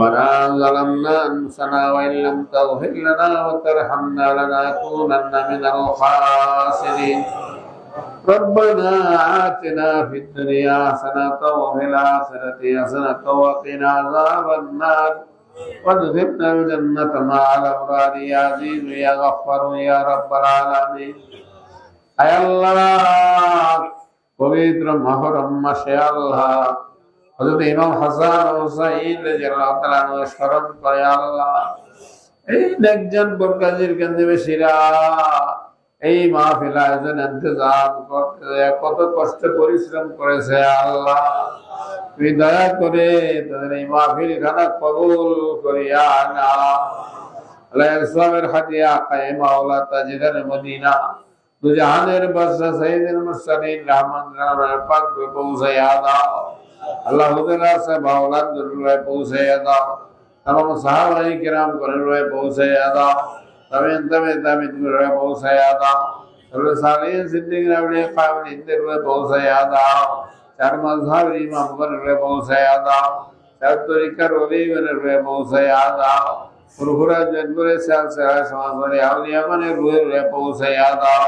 ربنا ظلمنا أنفسنا وإن لم تغفر لنا وترحمنا لنكونن من الخاسرين ربنا آتنا في الدنيا حسنة وفي الآخرة حسنة وقنا عذاب النار وادخلنا الجنة مع الأبرار يا عزيز يا غفار يا رب العالمين আয় আল্লাহ পবিত্র মহরম মাসে আল্লাহ হযরত ইমাম হাসান হুসাইন রাদিয়াল্লাহু তাআলা স্মরণ করে, আল্লাহ, এই একজন বরকাজির গঞ্জবেশীরা এই মাহফিল আয়োজন ইন্তজাম করতে কত কষ্ট পরিশ্রম করেছে, আল্লাহ। তুই দয়া করে তাদের এই মাহফিল খানা কবুল করিয়া না আল্লাহ ইসলামের হাতিয়া কায়েমা আওলা তাজিদার মদিনা। দুজাহানের বাদশা সাইয়্যিদুল মুরসালিন রহমান রামের পাক পৌঁছায়া দাও। আল্লাহ হুদের আছে ভাওলাদ দরুলায় পৌঁছাইয়া দাও তাম সাহাবাই কিরাম করেলয় পৌঁছাইয়া দাও তামিন তামিন তামিন গুরুয় পৌঁছাইয়া দাও তাহলে সালিয়ে সিদ্দিক রাবড়ে কাবিল ইন্দ্রুয় পৌঁছাইয়া দাও চার মাঝহাবের ইমাম করেলয় পৌঁছাইয়া দাও চার তরিকার ওলি বেরেলয় পৌঁছাইয়া দাও পুরহুরা জন্মরে সাল সাহায় সমাজ আউলিয়া মানে রুহে পৌঁছাইয়া দাও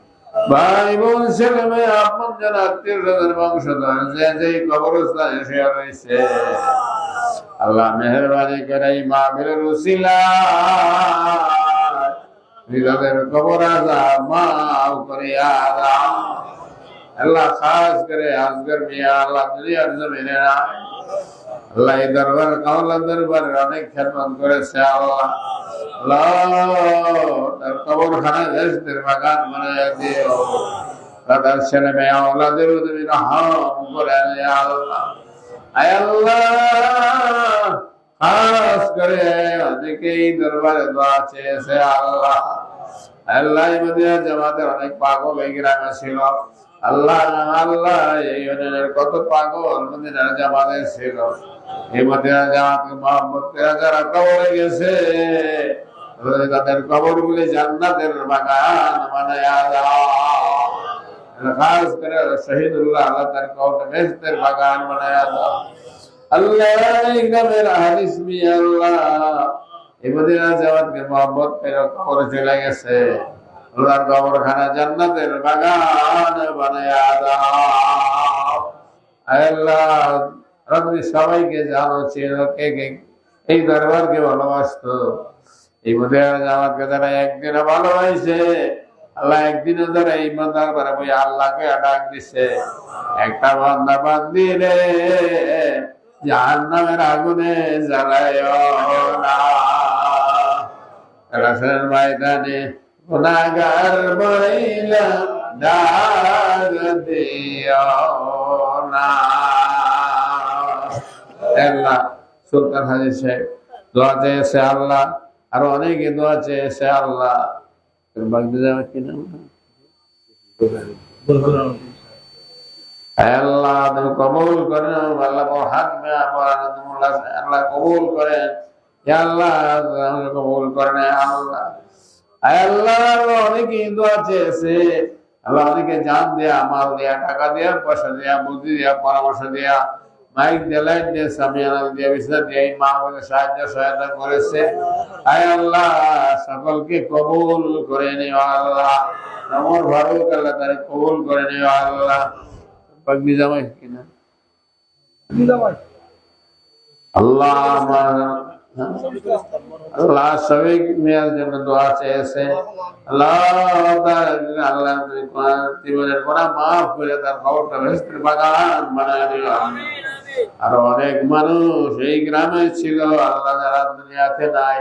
ভাই বোন ছেলে মেয়ে, আপন যারা আত্মীয় স্বজন বংশধর, যে যে কবরস্থানে শুয়ে রয়েছে, আল্লাহ মেহরবানি করে মাহফিলের উসিলা তাদের কবর আজাব মাফ করিয়া দাও। আল্লাহ খাস করে আজগর মিয়া, আল্লাহ দুনিয়ার জমিনে আল্লাহ দরবার কামলা দরবারের অনেক খেদমত করেছে, আল্লাহ। তার কবর খানা বানায় দিও। ছেলে মেয়ে আওলাদের তুমি রহম করে আল্লাহ। আয় আল্লাহ, খাস করে অনেকেই দরবারে দোয়া চেয়েছে, আল্লাহ। আল্লাহ মদিনা জামাতের অনেক পাগল এই গ্রামে ছিল। আল্লাহ আল্লাহ, এই ইউনিয়নের কত পাগল, মদিনার জামাতে ছিল। এই মদিনা জামাতকে মোহাম্মদ যারা কবরে গেছে। তাদের কবর গুলি জান্নাতের বাগান বানায়া খাস করে শহীদুল্লাহ, আল্লাহ তার কবর বাগান বানায়া দাও। আল্লাহ আল্লাহ, এই মদিনা জামাতকে মোহাম্মদ পেরে কবরে চলে গেছে। আল্লাহর কবরখানা জান্নাতের বাগান বানায়া দাও। রবি সবাইকে জানো ছিল কে কে এই দরবারকে ভালোবাসতো। এই মদিনা জামাতকে যারা একদিন ভালোবাসে আল্লাহ একদিনে ধরে এই দরবারে বই আল্লাহকে ডাক দিছে। একটা বান্দা বান্দি রে জাহান্নামের আগুনে জ্বালায় না। রাসের ময়দানে গুনাগার বইলা ডাক দিও না। সুলতান হাজির সাহেব, দোয়া চেয়েছে আল্লাহ, আরও অনেকে দোয়া চেয়েছে আল্লাহ। কবুল করেন আল্লাহ কবুল করেন আল্লাহ। আল্লাহ অনেকে দোয়া চেয়েছে আল্লাহ অনেকে জান দেয়া মাল দেয়া টাকা দেয়া পয়সা দেয়া বুদ্ধি দেয়া পরামর্শ দেয়া মাইক দিয়ে লাইট দিয়ে সামিয়ানা দিয়ে বিছনা দিয়ে এই মা আমাকে সাহায্য সহায়তা করেছে। আয় আল্লাহ সকলকে কবুল করে নিও আল্লাহ। আমার ভালো আল্লাহ তারে কবুল করে নিও আল্লাহ। পাগনি জামাই কিনা? আল্লাহ আমার আল্লাহ সবাই মেয়ের জন্য দোয়া চেয়েছে। আল্লাহ আল্লাহ জীবনের গোনা মাফ করে তার খবরটা ভেস্তের বাগান বানায় দিল। আর অনেক মানুষ এই গ্রামে ছিল, আল্লাহ যারা দুনিয়াতে নাই,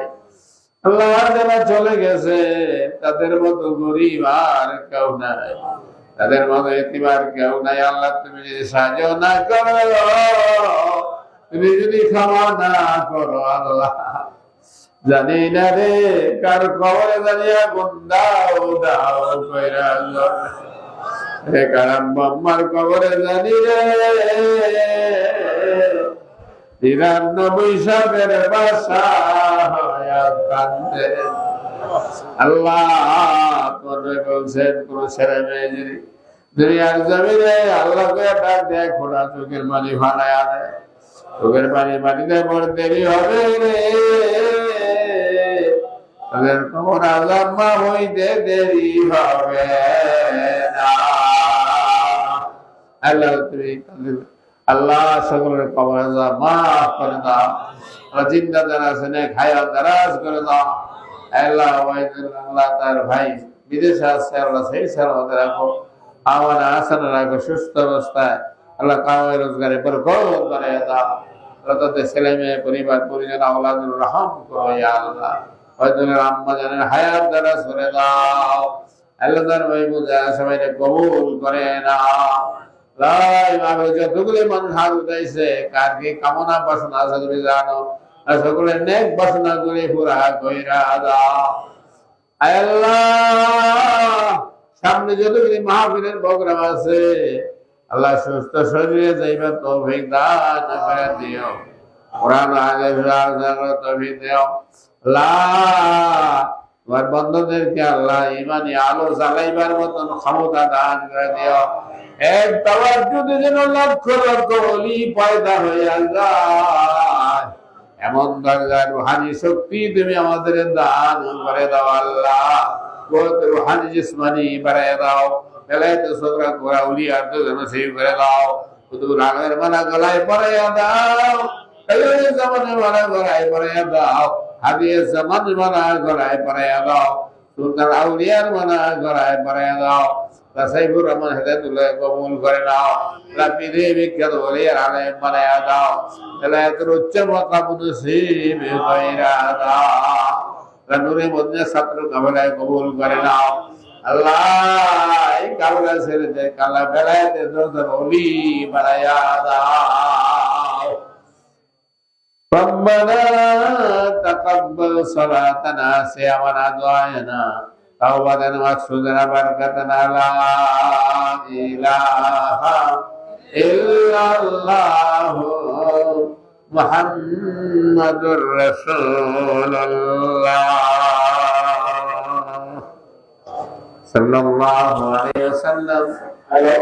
আল্লাহ যারা চলে গেছে, তাদের মতো গরিব আর কেউ নাই। তাদের মতো এতিবার কেউ নাই। আল্লাহ তুমি যদি সাহায্য না করো তুমি যদি ক্ষমা না করো আল্লাহ। জানি না রে কার খবরে জানিয়া গুন্দাও দাও কইরা রে কারাম বাম্মার খবরে, জানি রে। নিরানব্বই সালের বাসা আল্লাহ তোরে বলছেন, কোন ছেলে মেয়ে যদি দুনিয়ার জমিনে ডাক দেয় খোলা চোখের পানি ভাড়ায় আনে। চোখের পানি বড় দেরি হবে রে। তাদের খবর আল্লাহ হইতে দেরি হবে আল্লাহ সকলের খবর মাফ করে দাও। চিন্তা যারা আছে না খায়া দারাজ করে দাও। আল্লাহ আল্লাহ তার ভাই বিদেশে আছে, আল্লাহ সেই সালামতে রাখো। আমার আসান রাখো সুস্থ অবস্থায় আল্লাহ কামাই রোজগারে বরকত বাড়াইয়া দাও। আল্লাহ তাদের ছেলে মেয়ে, পরিবার, পরিজন আওলাদুর রহম করো ইয়া আল্লাহ। ওয়াইদুল আম্মা জানের হায়াত দ্বারা সরে দাও। আল্লাহ তার ভাই বুঝা সবাই কবুল করে না যতগুলি মানুষ হাত উঠাইছে, কার কি কামনা বাসনা আছে তুমি জানো? আর সকলের নেক বাসনা পুরা দাও। আল্লাহ, সামনে যতগুলি মাহফিলের প্রোগ্রাম আছে আল্লাহ সুস্থ শরীরে যাইবার তৌফিক দান করে দিও। কোরআন আগে তৌফিক দিও। আল্লাহ তোমার আল্লাহ ইমানি আলো জ্বালাইবার মতন ক্ষমতা দান করে দিও। এক তাওয়াজ্জুদে যেন লক্ষ লক্ষ অলি পয়দা হয়ে যায়। এমন দরজার রুহানি শক্তি তুমি আমাদের দান করে দাও আল্লাহ। রুহানি জিসমানি বাড়ায় দাও। বেলায় তো সোকরা তোরা উলি আর তো যেন সেই করে দাও। শুধু রাগের মালা গলায় পরাইয়া দাও। এই জামানে মালা গলায় পরাইয়া দাও। হাদিয়ে জামান মালা গলায় পরাইয়া দাও। সুলতান আউলিয়ার মালা গলায় পরাইয়া দাও। সাইফুর রহমান হেদায়তুল্লাহ কবুল করে নাও। লাপিদে বিখ্যাত ওলিয়ার আলেম বানায়া দাও। এলাকার উচ্চ মকাম নসিব কইরা দাও। নূরে মধ্যে ছাত্র কামলায় কবুল করে নাও। আল্লাহ এই কামলা ছেড়ে দে কালা বেলায় দরদার ওলি বানায়া দাও ربنا تقبل صلاتنا سيامنا دعاءنا توبة مقصودنا بركتنا لا إله إلا الله محمد رسول الله সাল্লাল্লাহু আলাইহি ওয়াসাল্লাম। হ্যালো?